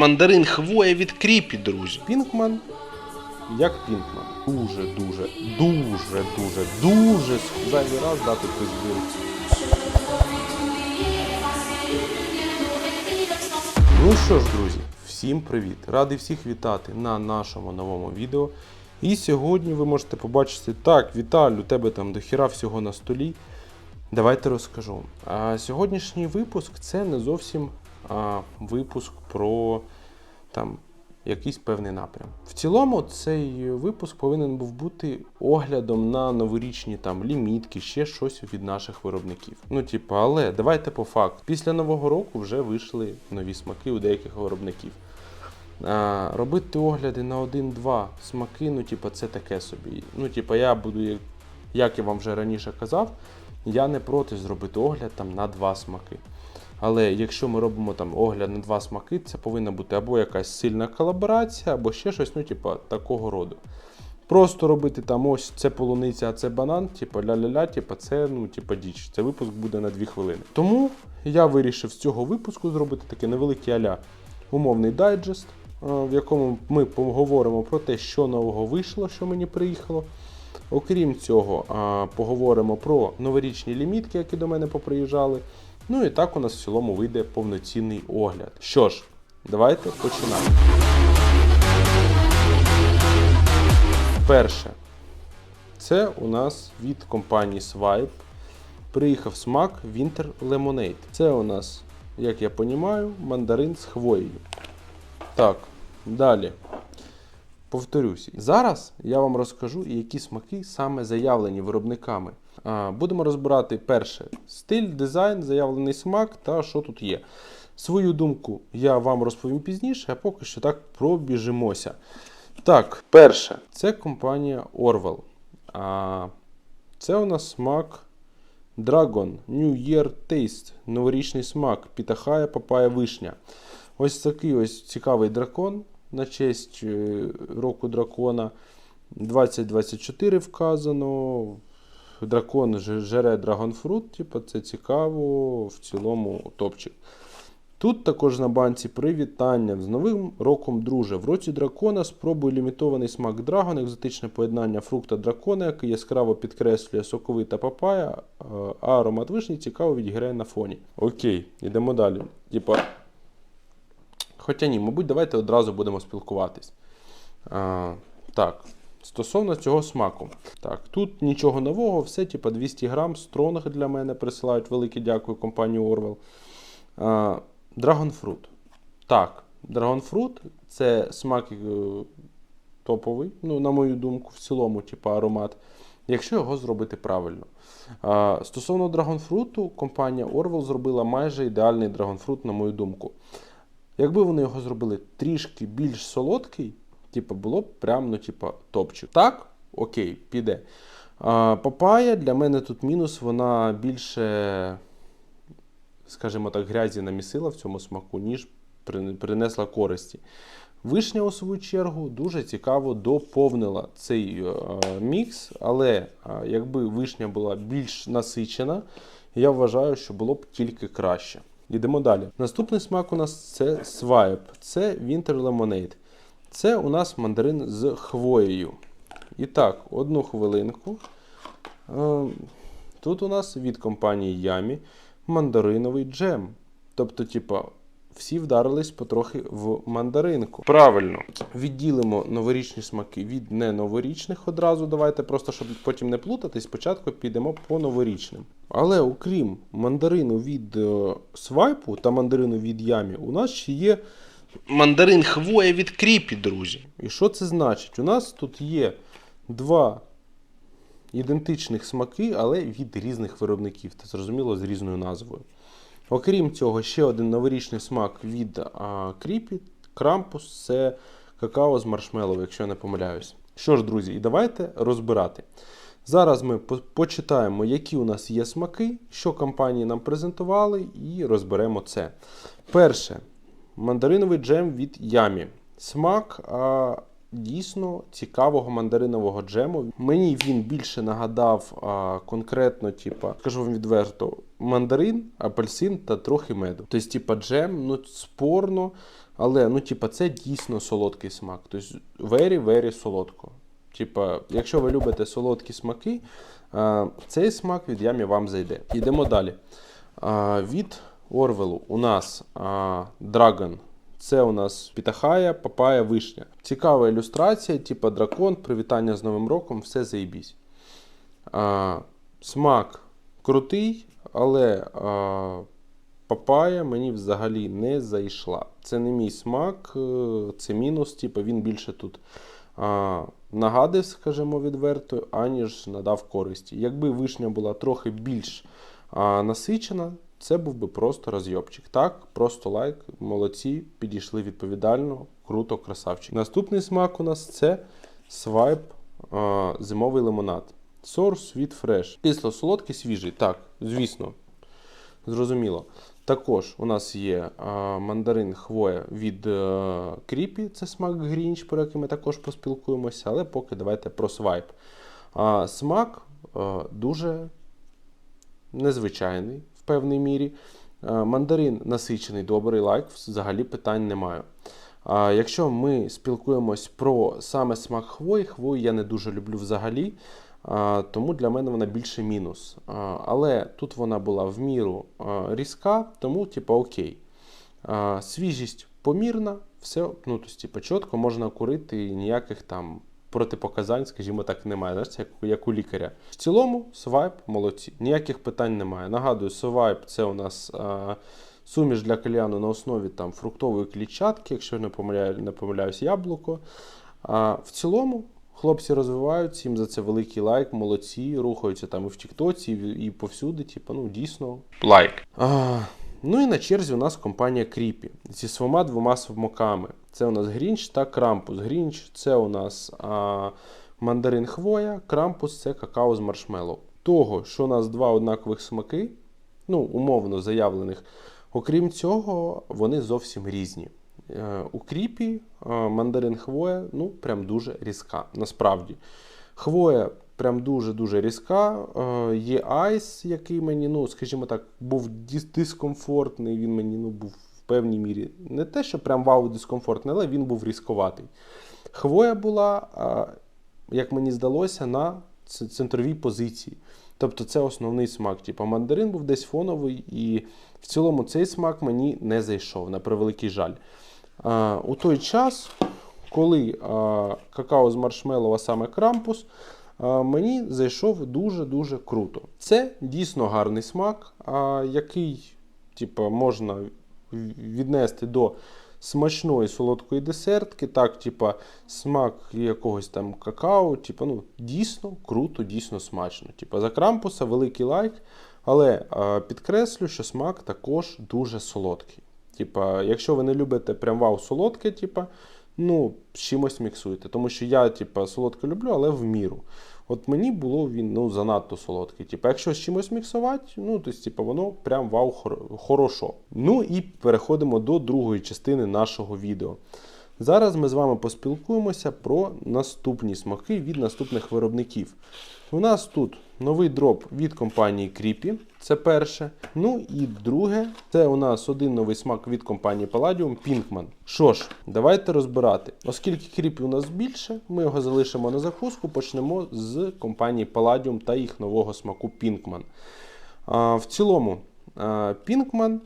мандарин хвоя від кріпі, друзі. Пінкман як Пінкман. Дуже, дуже, дуже, зайвий раз дати пизди. Ну що ж, друзі, всім привіт! Радий всіх вітати на нашому новому відео. І сьогодні ви можете побачити, так, Віталь, у тебе там дохіра всього на столі. Давайте розкажу. А сьогоднішній випуск це не зовсім а, випуск про там якийсь певний напрям. В цілому, цей випуск повинен був бути оглядом на новорічні там лімітки, ще щось від наших виробників. Ну, типу, але давайте по факту. Після нового року вже вийшли нові смаки у деяких виробників. А, робити огляди на один-два смаки, ну, типу, це таке собі. Ну, типу, я буду, як я вам вже раніше казав, я не проти зробити огляд там на два смаки. Але якщо ми робимо там огляд на два смаки, це повинна бути або якась сильна колаборація, або ще щось, ну, типу, такого роду. Просто робити там ось це полуниця, а це банан, типу ля-ля-ля, типу, це ну, типу, діч. Це випуск буде на 2 хвилини. Тому я вирішив з цього випуску зробити такий невеликий аля умовний дайджест, е, в якому ми поговоримо про те, що нового вийшло, що мені приїхало. Окрім цього, поговоримо про новорічні лімітки, які до мене поприїжджали. Ну і так у нас в цілому вийде повноцінний огляд. Що ж, давайте починаємо. Перше, це у нас від компанії Swipe. Приїхав смак Winter Lemonade. Це у нас, як я розумію, мандарин з хвоєю. Так, далі. Повторюсь, зараз я вам розкажу, які смаки саме заявлені виробниками. Будемо розбирати перше стиль, дизайн, заявлений смак та що тут є. Свою думку я вам розповім пізніше, а поки що так пробіжимося. Так, перше, це компанія Orwell. А, Це у нас смак Dragon New Year Taste. Новорічний смак. Пітахая, папая, вишня. Ось такий ось цікавий дракон на честь е, року дракона. 2024 вказано. Дракон жере драгонфрут, типу, це цікаво, в цілому топчик. Тут також на банці привітання з Новим роком, друже. В році дракона спробуй лімітований смак драгон, екзотичне поєднання фрукта дракона, який яскраво підкреслює соковита папая, а аромат вишні цікаво відіграє на фоні. Окей, йдемо далі. Типа, Хоча ні, мабуть, давайте одразу будемо спілкуватись. А, так, стосовно цього смаку. Так, тут нічого нового, все, типа 200 грам, стронг для мене присилають. Велике дякую компанії Orwell. Dragon Так, Fruit це смак е, топовий, ну, на мою думку, в цілому, типа аромат, якщо його зробити правильно. А, стосовно драгонфруту, компанія Orwell зробила майже ідеальний драгонфрут, на мою думку. Якби вони його зробили трішки більш солодкий, типу, було б прям, ну, типу, топчик. Так, окей, піде. А, папая для мене тут мінус, вона більше, скажімо так, грязі намісила в цьому смаку, ніж принесла користі. Вишня, у свою чергу, дуже цікаво доповнила цей е, мікс, але е, якби вишня була більш насичена, я вважаю, що було б тільки краще. Йдемо далі. Наступний смак у нас це свайп, це Winter Lemonade. Це у нас мандарин з хвоєю. І так, одну хвилинку. Е, Тут у нас від компанії Ямі мандариновий джем. Тобто, типа, всі вдарились потрохи в мандаринку. Правильно. Відділимо новорічні смаки від неноворічних одразу. Давайте просто, щоб потім не плутатись, спочатку підемо по новорічним. Але окрім мандарину від е, свайпу та мандарину від ямі, у нас ще є. Мандарин хвоя від кріпі, друзі. І що це значить? У нас тут є два ідентичних смаки, але від різних виробників, та зрозуміло, з різною назвою. Окрім цього, ще один новорічний смак від а, Кріпі, Крампус це какао з маршмеллоу, якщо я не помиляюсь. Що ж, друзі, і давайте розбирати. Зараз ми почитаємо, які у нас є смаки, що компанії нам презентували, і розберемо це. Перше, мандариновий джем від Ямі. Смак а, дійсно цікавого мандаринового джему. Мені він більше нагадав а, конкретно, типа, скажу вам відверто, мандарин, апельсин та трохи меду. Тобто, типа, джем, ну спорно. Але, ну, типа, це дійсно солодкий смак. Тобто, very, very солодко. Типа, якщо ви любите солодкі смаки, цей смак від ямі вам зайде. Йдемо далі. Від Орвелу у нас Dragon. Це у нас Пітахая, Папая, Вишня. Цікава ілюстрація, типа дракон, привітання з Новим роком, все заєбісь. А, смак крутий, але а, папая мені взагалі не зайшла. Це не мій смак, е, це мінус. Типу, він більше тут а, нагадив, скажімо відверто, аніж надав користі. Якби вишня була трохи більш а, насичена, це був би просто розйобчик. Так, просто лайк, молодці, підійшли відповідально, круто, красавчик. Наступний смак у нас це свайп а, зимовий лимонад. Source Sweet Fresh. Кисло солодкий, свіжий. Так, звісно, зрозуміло. Також у нас є а, мандарин хвоя від е, Кріпі, це смак Грінч, про який ми також поспілкуємося, але поки давайте про свайп. А, смак е, дуже незвичайний в певній мірі. Е, Мандарин насичений, добрий лайк, взагалі питань немає. А якщо ми спілкуємось про саме смак хвої, хвою я не дуже люблю взагалі, а, тому для мене вона більше мінус. Але тут вона була в міру різка, тому типу, окей. Свіжість помірна, все ну, тобто, типу, чітко можна курити ніяких там протипоказань, скажімо так, немає. Знаєш, як, як у лікаря. В цілому, свайп молодці, ніяких питань немає. Нагадую, свайп це у нас. Суміш для кальяну на основі там, фруктової клітчатки, якщо не помиляю, не помиляюсь, яблуко. А в цілому хлопці розвиваються, їм за це великий лайк, молодці, рухаються там і в Тіктоці, і, і повсюди. Типу, ну дійсно лайк. А, ну і на черзі у нас компанія Кріпі зі своїма двома смаками. Це у нас Грінч та Крампус. Грінч це у нас а, мандарин хвоя, Крампус це какао з маршмеллоу. Того, що у нас два однакових смаки, ну, умовно заявлених. Окрім цього, вони зовсім різні. Е, У кріпі е, мандарин хвоя ну, прям дуже різка, насправді. Хвоя прям дуже-дуже різка. Е, Є айс, який мені, ну, скажімо так, був дискомфортний. Він мені ну, був в певній мірі не те, що прям вау дискомфортний, але він був різковатий. Хвоя була, як мені здалося, на центровій позиції. Тобто це основний смак. Типу мандарин був десь фоновий, і в цілому цей смак мені не зайшов, на превеликий жаль. У той час, коли какао з маршмеллоу, а саме крампус, мені зайшов дуже-дуже круто. Це дійсно гарний смак, який типу, можна віднести до смачної солодкої десертки, так, типа, смак якогось там какао, типа, ну, дійсно круто, дійсно смачно. Типа, за крампуса великий лайк, але підкреслю, що смак також дуже солодкий. Типа, якщо ви не любите прям вау солодке, типа, ну, з чимось міксуйте. Тому що я, типа, солодке люблю, але в міру. От мені було він ну, занадто солодкий. Типа, якщо з чимось міксувати, ну, то типа, воно прям вау хор- хорошо. Ну і переходимо до другої частини нашого відео. Зараз ми з вами поспілкуємося про наступні смаки від наступних виробників. У нас тут новий дроп від компанії Creepy, це перше. Ну і друге, це у нас один новий смак від компанії Palladium Pinkman. Що ж, давайте розбирати. Оскільки Creepy у нас більше, ми його залишимо на закуску. Почнемо з компанії Palladium та їх нового смаку Pinkman. А, в цілому, Pinkman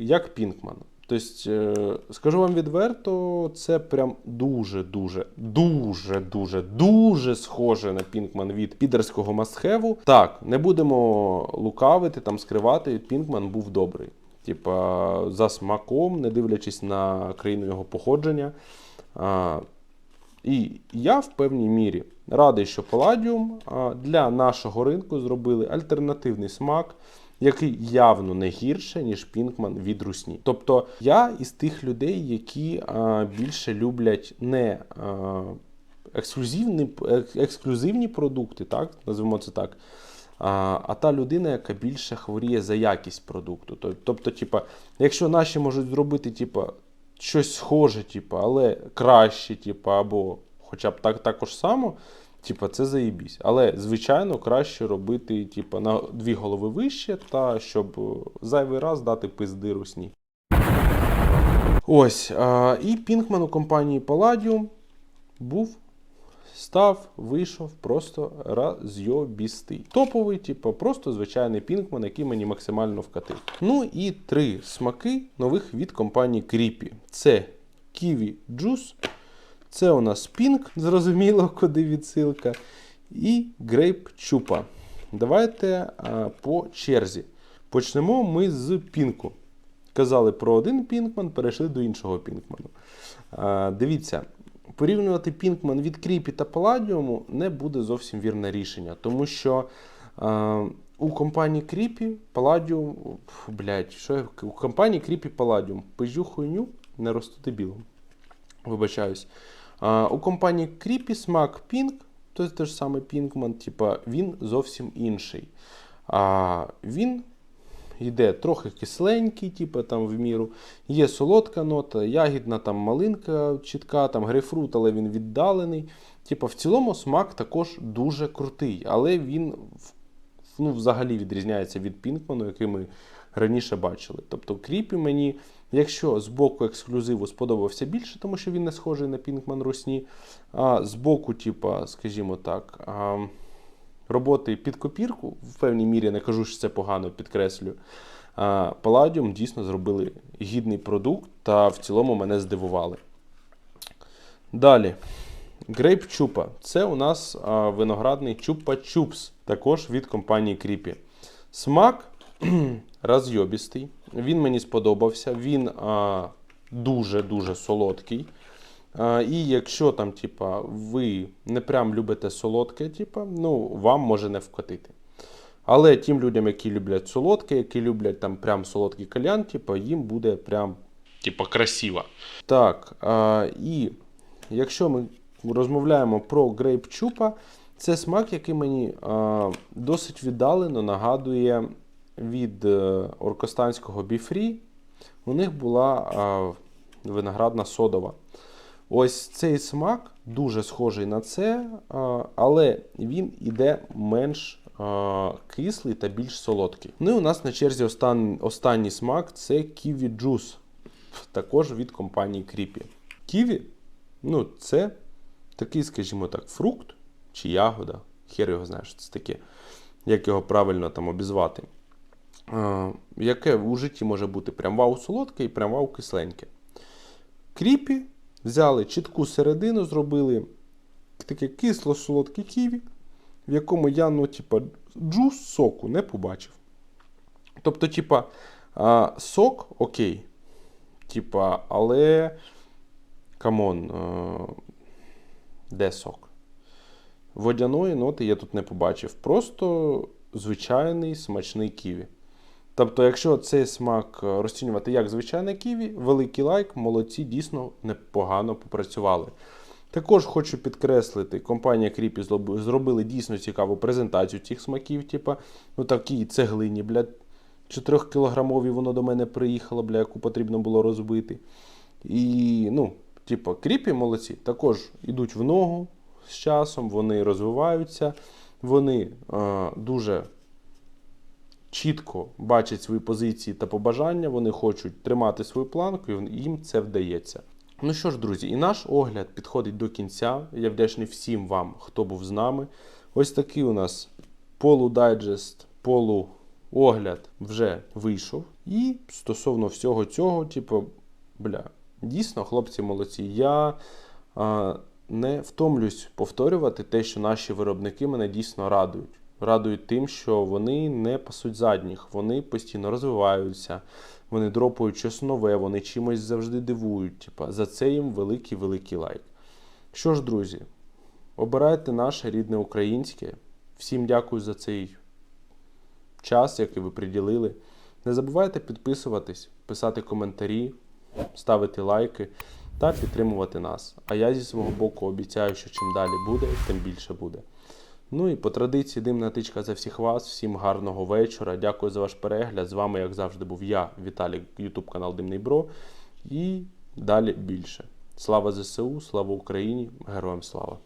як Пінкман. Тобто, е, скажу вам відверто, це прям дуже-дуже, дуже-дуже, дуже схоже на Пінкман від підерського мастхеву. Так, не будемо лукавити, там скривати, Пінкман був добрий. Типа, за смаком, не дивлячись на країну його походження. А, і я в певній мірі радий, що Palladium для нашого ринку зробили альтернативний смак, який явно не гірше, ніж Пінкман від Русні. Тобто я із тих людей, які а, більше люблять не а, ексклюзивні, ексклюзивні продукти, так, назвемо це так. А, а та людина, яка більше хворіє за якість продукту. Тобто, типа, якщо наші можуть зробити, типа, щось схоже, типу, але краще, типу, або хоча б так також само, типу, це заєбісь. Але, звичайно, краще робити, типу, на дві голови вище, та щоб е, зайвий раз дати пизди русні. Ось. А, і Пінкман у компанії Palladium був, став, вийшов просто разйобістий. Топовий, типу, просто звичайний Пінкман, який мені максимально вкатив. Ну і три смаки нових від компанії Creepy. Це Kiwi Juice, це у нас Pink, зрозуміло, куди відсилка, і Grape Chupa. Давайте а, по черзі. Почнемо ми з пінку. Казали про один пінкман, перейшли до іншого пінкману. А, дивіться, порівнювати пінкман від кріпі та паладіуму не буде зовсім вірне рішення, тому що а, у компанії Кріпі Паладіум. Блядь, що я у компанії Кріпі Паладіум пижу хуйню, не росту дебілом. Вибачаюсь. У компанії Кріпі смак Pink, то те ж саме Pinkman, типа, він зовсім інший. А, він йде трохи кисленький, типу, там в міру. Є солодка нота, ягідна там малинка чітка, там грейпфрут, але він віддалений. Типу, в цілому смак також дуже крутий, але він ну, взагалі відрізняється від Пінкману, який ми раніше бачили. Тобто кріпі мені, якщо з боку ексклюзиву сподобався більше, тому що він не схожий на Пінкман Русні, а з боку, типа, скажімо так, роботи під копірку, в певній мірі не кажу, що це погано, підкреслю. Palladium дійсно зробили гідний продукт та в цілому мене здивували. Далі. Грейп Чупа. Це у нас виноградний Чупа Чупс, також від компанії Кріпі. Смак розйобістий. Він мені сподобався. Він дуже-дуже солодкий. А, і якщо там, типа, ви не прям любите солодке, типа, ну, вам може не вкатити. Але тим людям, які люблять солодке, які люблять там прям солодкий кальян, типа, їм буде прям Типа красиво. так, а, і якщо ми розмовляємо про грейп чупа, це смак, який мені а, досить віддалено нагадує від е, оркостанського біфрі. У них була виноградна содова. Ось цей смак дуже схожий на це, але він іде менш кислий та більш солодкий. Ну і у нас на черзі остан... останній смак це Kiwi Juice також від компанії Creepy. Ківі, ну, це такий, скажімо так, фрукт чи ягода. Хер його знає, що це таке, як його правильно там обізвати. Яке у житті може бути прям вау солодке і прям вау кисленьке. Кріпі взяли чітку середину, зробили таке кисло-солодке ківі, в якому я, ну, типа, джус соку не побачив. Тобто, типа, сок окей. Типа, але. Камон, де сок? Водяної ноти я тут не побачив. Просто звичайний смачний ківі. Тобто, якщо цей смак е, розцінювати як звичайне ківі, великий лайк, молодці дійсно непогано попрацювали. Також хочу підкреслити, компанія злоб- зробили дійсно цікаву презентацію цих смаків, типа, ну такі цеглині, блядь, 4 кілограмові воно до мене приїхало, бля, яку потрібно було розбити. І, ну, типа, кріпі молодці також йдуть в ногу з часом, вони розвиваються, вони е, дуже чітко бачать свої позиції та побажання, вони хочуть тримати свою планку, і їм це вдається. Ну що ж, друзі, і наш огляд підходить до кінця. Я вдячний всім вам, хто був з нами. Ось такий у нас полудайджест, полуогляд вже вийшов. І стосовно всього цього, типу, бля, дійсно, хлопці молодці. Я а, не втомлюсь повторювати те, що наші виробники мене дійсно радують. Радують тим, що вони не пасуть задніх, вони постійно розвиваються, вони дропають щось нове, вони чимось завжди дивують. Типа, за це їм великий великий лайк. Що ж, друзі, обирайте наше рідне українське. Всім дякую за цей час, який ви приділили. Не забувайте підписуватись, писати коментарі, ставити лайки та підтримувати нас. А я зі свого боку обіцяю, що чим далі буде, тим більше буде. Ну і по традиції димна тичка за всіх вас. Всім гарного вечора. Дякую за ваш перегляд. З вами, як завжди, був я, Віталік, Ютуб канал Димний Бро. І далі більше. Слава ЗСУ, слава Україні, героям слава!